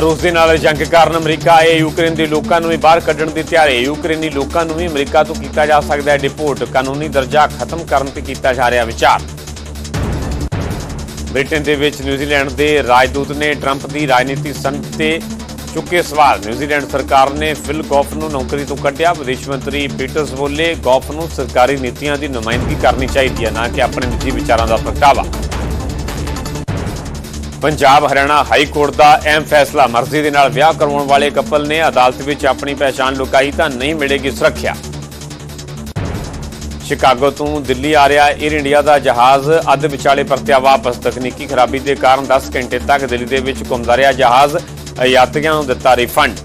ਰੂਸ ਦੇ ਨਾਲ ਜੰਗ ਕਾਰਨ ਅਮਰੀਕਾ ਆਏ, ਯੂਕਰੇਨ ਦੇ ਲੋਕਾਂ ਨੂੰ ਵੀ ਬਾਹਰ ਕੱਢਣ ਦੀ ਤਿਆਰੀ ਯੂਕਰੇਨੀ ਲੋਕਾਂ ਨੂੰ ਵੀ ਅਮਰੀਕਾ ਤੋਂ ਕੀਤਾ ਜਾ ਸਕਦਾ ਹੈ ਡਿਪੋਰਟ। ਕਾਨੂੰਨੀ ਦਰਜਾ ਖਤਮ ਕਰਨ ਤੇ ਕੀਤਾ ਜਾ ਰਿਹਾ ਵਿਚਾਰ। ਬ੍ਰਿਟੇਨ ਦੇ ਵਿੱਚ ਨਿਊਜ਼ੀਲੈਂਡ ਦੇ ਰਾਜਦੂਤ ਨੇ ਟਰੰਪ ਦੀ ਰਾਜਨੀਤੀ ਸੰਤ ਤੇ ਚੁੱਕੇ ਸਵਾਲ। ਨਿਊਜ਼ੀਲੈਂਡ ਸਰਕਾਰ ਨੇ ਫਿਲ ਗੌਫ ਨੂੰ ਨੌਕਰੀ ਤੋਂ ਕੱਢਿਆ। ਵਿਦੇਸ਼ ਮੰਤਰੀ ਪੀਟਰਸ ਬੋਲੇ, ਗੌਫ ਨੂੰ ਸਰਕਾਰੀ ਨੀਤੀਆਂ ਦੀ ਨੁਮਾਇੰਦਗੀ ਕਰਨੀ ਚਾਹੀਦੀ ਹੈ, ਨਾ ਕਿ ਆਪਣੇ ਨਿੱਜੀ ਵਿਚਾਰਾਂ ਦਾ ਪ੍ਰਗਟਾਵਾ। ਪੰਜਾਬ ਹਰਿਆਣਾ ਹਾਈ ਕੋਰਟ ਦਾ ਅਹਿਮ ਫੈਸਲਾ। ਮਰਜ਼ੀ ਦੇ ਨਾਲ ਵਿਆਹ ਕਰਵਾਉਣ ਵਾਲੇ ਕਪਲ ਨੇ ਅਦਾਲਤ ਵਿੱਚ ਆਪਣੀ ਪਛਾਣ ਲੁਕਾਈ ਤਾਂ ਨਹੀਂ ਮਿਲੇਗੀ ਸੁਰੱਖਿਆ। ਸ਼ਿਕਾਗੋ ਤੋਂ ਦਿੱਲੀ ਆ ਰਿਹਾ 에ਅਰ ਇੰਡੀਆ ਦਾ ਜਹਾਜ਼। ਅੱਧ ਵਿਚਾਲੇ ਪਰਤਿਆ ਵਾਪਸ। ਤਕਨੀਕੀ ਖਰਾਬੀ ਦੇ ਕਾਰਨ 10 ਘੰਟੇ ਤੱਕ ਦਿੱਲੀ ਦੇ ਵਿੱਚ ਘੁੰਮਦਾ ਰਿਹਾ ਜਹਾਜ਼। ਯਾਤਰੀਆਂ ਨੂੰ ਦਿੱਤਾ ਰਿਫੰਡ।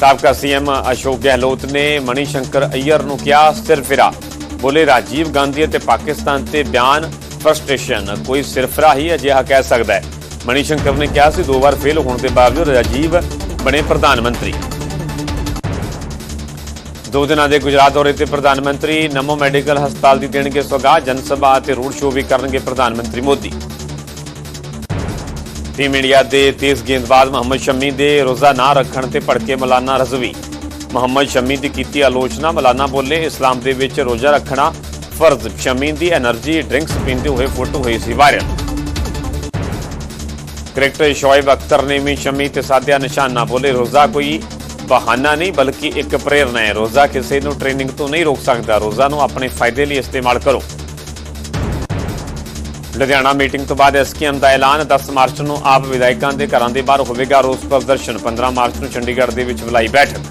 ਸਾਬਕਾ ਸੀਐਮ ਅਸ਼ੋਕ ਗਹਿਲੋਤ ਨੇ ਮਣੀ ਸ਼ੰਕਰ ਅਈਅਰ ਨੂੰ ਕਿਹਾ ਸਿਰਫਿਰਾ ਬੋਲੇ ਰਾਜੀਵ ਗਾਂਧੀ ਅਤੇ ਪਾਕਿਸਤਾਨ ਤੇ ਬਿਆਨ ਫਰਸਟ੍ਰੇਸ਼ਨ ਕੋਈ ਸਿਰਫਰਾ ਹੀ ਅਜਿਹਾ ਕਹਿ ਸਕਦਾ ਹੈ। ਮਣੀ ਸ਼ੰਕਰ ਨੇ ਕਿਹਾ ਸੀ, ਦੋ ਵਾਰ ਫੇਲ ਹੋਣ ਦੇ ਬਾਵਜੂਦ ਰਾਜੀਵ ਬਣੇ ਪ੍ਰਧਾਨ ਮੰਤਰੀ। ਦੋ ਦਿਨਾਂ ਦੇ ਗੁਜਰਾਤ ਦੌਰੇ ਤੇ ਪ੍ਰਧਾਨ ਮੰਤਰੀ ਨਮੋ ਮੈਡੀਕਲ ਹਸਪਤਾਲ ਦੀ ਦੇਣਗੇ ਸੌਗਾਤ ਜਨ ਸਭਾ ਅਤੇ ਰੋਡ ਸ਼ੋਅ ਵੀ ਕਰਨਗੇ ਪ੍ਰਧਾਨ ਮੰਤਰੀ ਮੋਦੀ। ਟੀਮ ਇੰਡੀਆ ਦੇ ਤੇਜ਼ ਗੇਂਦਬਾਜ਼ ਮੁਹੰਮਦ ਸ਼ਮੀ ਦੇ ਰੋਜ਼ਾ ਨਾ ਰੱਖਣ ਤੇ ਭੜਕੇ ਮਲਾਨਾ ਰਜ਼ਵੀ। ਮੁਹੰਮਦ ਸ਼ਮੀ ਦੀ ਕੀਤੀ ਆਲੋਚਨਾ, ਮਲਾਨਾ ਬੋਲੇ, ਇਸਲਾਮ ਦੇ ਵਿੱਚ ਰੋਜ਼ਾ ਰੱਖਣਾ ਫਰਜ਼ शमीन ਦੀ एनर्जी ਡਰਿੰਕਸ ਪੀਂਦੇ ਹੋਏ ਫੋਟੋ ਹੋਈ ਸੀ ਵਾਇਰਲ। क्रिकेटर शोएब ਅਖਤਰ ਨੇ ਵੀ शमी ਤੇ ਸਾਧਿਆ ਨਿਸ਼ਾਨਾ ਬੋਲੇ, ਰੋਜ਼ਾ ਕੋਈ ਬਹਾਨਾ ਨਹੀਂ, ਬਲਕਿ ਇੱਕ ਪ੍ਰੇਰਣਾ ਹੈ। ਰੋਜ਼ਾ ਕਿਸੇ ਨੂੰ ਟ੍ਰੇਨਿੰਗ ਤੋਂ ਨਹੀਂ ਰੋਕ ਸਕਦਾ। ਰੋਜ਼ਾ ਨੂੰ ਆਪਣੇ ਫਾਇਦੇ ਲਈ ਇਸਤੇਮਾਲ ਕਰੋ। ਲੁਧਿਆਣਾ ਮੀਟਿੰਗ ਤੋਂ ਬਾਅਦ ਐਸਕੇਐਮ ਦਾ ਐਲਾਨ। 10 ਮਾਰਚ ਨੂੰ ਆਪ ਵਿਧਾਇਕਾਂ ਦੇ ਘਰਾਂ ਦੇ ਬਾਹਰ ਹੋਵੇਗਾ ਰੋਸ ਪ੍ਰਦਰਸ਼ਨ। 15 ਮਾਰਚ ਨੂੰ ਚੰਡੀਗੜ੍ਹ ਦੇ ਵਿੱਚ ਬੁਲਾਈ ਬੈਠਕ।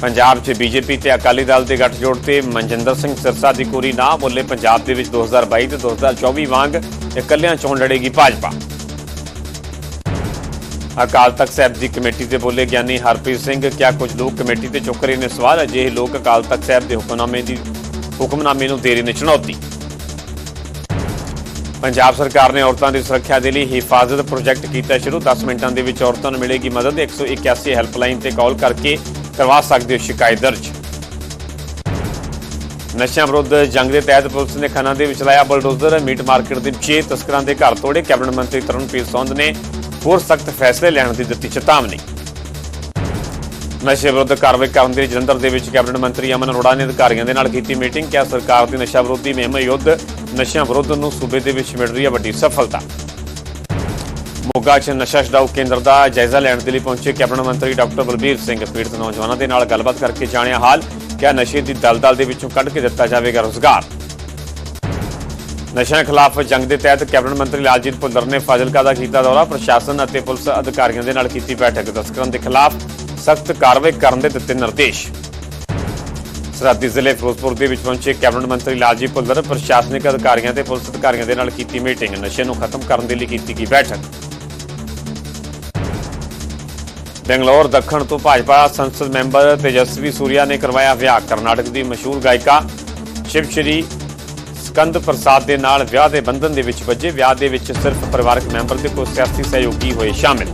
ਪੰਜਾਬ 'ਚ ਬੀਜੇਪੀ ਤੇ ਅਕਾਲੀ ਦਲ ਦੇ ਗੱਠਜੋੜ ਤੇ ਮਨਜਿੰਦਰ ਸਿੰਘ ਸਿਰਸਾ ਦੀ ਕੋਰੀ ਨਾ ਬੋਲੇ ਪੰਜਾਬ ਦੇ ਵਿੱਚ 2022 ਤੇ 2024 ਵਾਂਗ ਇਕੱਲਿਆਂ ਚੋਣ ਲੜੇਗੀ ਭਾਜਪਾ। ਅਕਾਲ ਤਖਤ ਸਾਹਿਬ ਦੀ ਕਮੇਟੀ ਤੇ ਬੋਲੇ ਗਿਆਨੀ ਹਰਪ੍ਰੀਤ ਸਿੰਘ, ਕਿਆ ਕੁਝ ਲੋਕ ਕਮੇਟੀ ਤੇ ਚੁੱਕ ਰਹੇ ਨੇ ਸਵਾਲ, ਅਜਿਹੇ ਲੋਕ ਅਕਾਲ ਤਖਤ ਸਾਹਿਬ ਦੇ ਹੁਕਮਨਾਮੇ ਦੀ ਹੁਕਮਨਾਮੇ ਨੂੰ ਦੇ ਰਹੇ ਨੇ ਚੁਣੌਤੀ। ਪੰਜਾਬ ਸਰਕਾਰ ਨੇ ਔਰਤਾਂ ਦੀ ਸੁਰੱਖਿਆ ਦੇ ਲਈ ਹਿਫਾਜ਼ਤ ਪ੍ਰੋਜੈਕਟ ਕੀਤਾ ਸ਼ੁਰੂ 10 ਮਿੰਟਾਂ ਦੇ ਵਿੱਚ ਔਰਤਾਂ ਨੂੰ ਮਿਲੇਗੀ ਮਦਦ 181 ਹੈਲਪਲਾਈਨ ਤੇ ਕਾਲ ਕਰਕੇ ਕਰਵਾ ਸਕਦੇ ਹੋ ਸ਼ਿਕਾਇਤ ਦਰਜ? ਨਸ਼ਿਆਂ ਵਿਰੁੱਧ ਜੰਗ ਦੇ ਤਹਿਤ ਪੁਲਿਸ ਨੇ ਖੰਨਾ ਦੇ ਵਿੱਚ ਲਾਇਆ ਬਲਡੋਜ਼ਰ, ਮੀਟ ਮਾਰਕੀਟ ਦੇ 6 ਤਸਕਰਾਂ ਦੇ ਘਰ ਤੋੜੇ। ਕੈਬਨਿਟ ਮੰਤਰੀ ਤਰਨਪ੍ਰੀਤ ਸੌਂਦ ਨੇ ਹੋਰ ਸਖਤ ਫੈਸਲੇ ਲੈਣ ਦੀ ਦਿੱਤੀ ਚੇਤਾਵਨੀ। ਨਸ਼ੇ ਵਿਰੁੱਧ ਕਾਰਵਾਈ ਕਰਨ ਦੇ ਜਲੰਧਰ ਦੇ ਵਿੱਚ ਕੈਬਨਿਟ ਮੰਤਰੀ ਅਮਨ ਅਰੋੜਾ ਨੇ ਅਧਿਕਾਰੀਆਂ ਦੇ ਨਾਲ ਕੀਤੀ ਮੀਟਿੰਗ। ਕਿਹਾ, ਸਰਕਾਰ ਦੀ ਨਸ਼ਾ ਵਿਰੋਧੀ ਮੁਹਿੰਮ ਯੁੱਧ ਨਸ਼ਿਆਂ ਵਿਰੁੱਧ ਨੂੰ ਸੂਬੇ ਦੇ ਵਿੱਚ ਮਿਲ ਰਹੀ ਹੈ ਵੱਡੀ ਸਫਲਤਾ। ਮੋਗਾ 'ਚ ਨਸ਼ਾ ਛਡਾਊ ਕੇਂਦਰ ਦਾ ਜਾਇਜ਼ਾ ਲੈਣ ਦੇ ਲਈ ਪਹੁੰਚੇ ਕੈਬਨਿਟ ਮੰਤਰੀ ਡਾਕਟਰ ਬਲਬੀਰ ਸਿੰਘ। ਪੀੜਤ ਨੌਜਵਾਨਾਂ ਦੇ ਨਾਲ ਗੱਲਬਾਤ ਕਰਕੇ ਜਾਣਿਆ ਹਾਲ ਕਿਹਾ ਨਸ਼ੇ ਦੀ ਦਲਦਲ ਦੇ ਵਿੱਚੋਂ ਕੱਢ ਕੇ ਦਿੱਤਾ ਜਾਵੇਗਾ ਰੋਜ਼ਗਾਰ। ਨਸ਼ਿਆਂ ਖਿਲਾਫ ਜੰਗ ਦੇ ਤਹਿਤ ਕੈਬਨਿਟ ਮੰਤਰੀ ਲਾਲਜੀਤ ਭੁੱਲਰ ਨੇ ਫਾਜ਼ਿਲਕਾ ਦਾ ਕੀਤਾ ਦੌਰਾ, ਪ੍ਰਸ਼ਾਸਨ ਅਤੇ ਪੁਲਿਸ ਅਧਿਕਾਰੀਆਂ ਦੇ ਨਾਲ ਕੀਤੀ ਬੈਠਕ। ਤਸਕਰਾਂ ਦੇ ਖਿਲਾਫ ਸਖਤ ਕਾਰਵਾਈ ਕਰਨ ਦੇ ਦਿੱਤੇ ਨਿਰਦੇਸ਼। ਸਰਹੱਦੀ ਜ਼ਿਲ੍ਹੇ ਫਿਰੋਜ਼ਪੁਰ ਦੇ ਵਿੱਚ ਪਹੁੰਚੇ ਕੈਬਨਿਟ ਮੰਤਰੀ ਲਾਲਜੀਤ ਭੁੱਲਰ ਪ੍ਰਸ਼ਾਸਨਿਕ ਅਧਿਕਾਰੀਆਂ ਤੇ ਪੁਲਿਸ ਅਧਿਕਾਰੀਆਂ ਦੇ ਨਾਲ ਕੀਤੀ ਮੀਟਿੰਗ। ਨਸ਼ੇ ਨੂੰ ਖਤਮ ਕਰਨ ਦੇ ਲਈ ਕੀਤੀ ਗਈ ਬੈਠਕ। ਬੰਗਲੌਰ ਦੱਖਣ ਤੋਂ ਭਾਜਪਾ ਸੰਸਦ ਮੈਂਬਰ ਤੇਜਸਵੀ ਸੂਰਿਆ ਨੇ ਕਰਵਾਇਆ ਵਿਆਹ। ਕਰਨਾਟਕ ਦੀ ਮਸ਼ਹੂਰ ਗਾਇਕਾ ਸ਼ਿਵ ਸ਼੍ਰੀ ਸਕੰਦ ਪ੍ਰਸਾਦ ਦੇ ਨਾਲ ਵਿਆਹ ਦੇ ਬੰਧਨ ਦੇ ਵਿੱਚ ਵੱਜੇ। ਵਿਆਹ ਦੇ ਵਿੱਚ ਸਿਰਫ ਪਰਿਵਾਰਕ ਮੈਂਬਰ ਤੇ ਕੋਈ ਸਿਆਸੀ ਸਹਿਯੋਗੀ ਹੋਏ ਸ਼ਾਮਿਲ।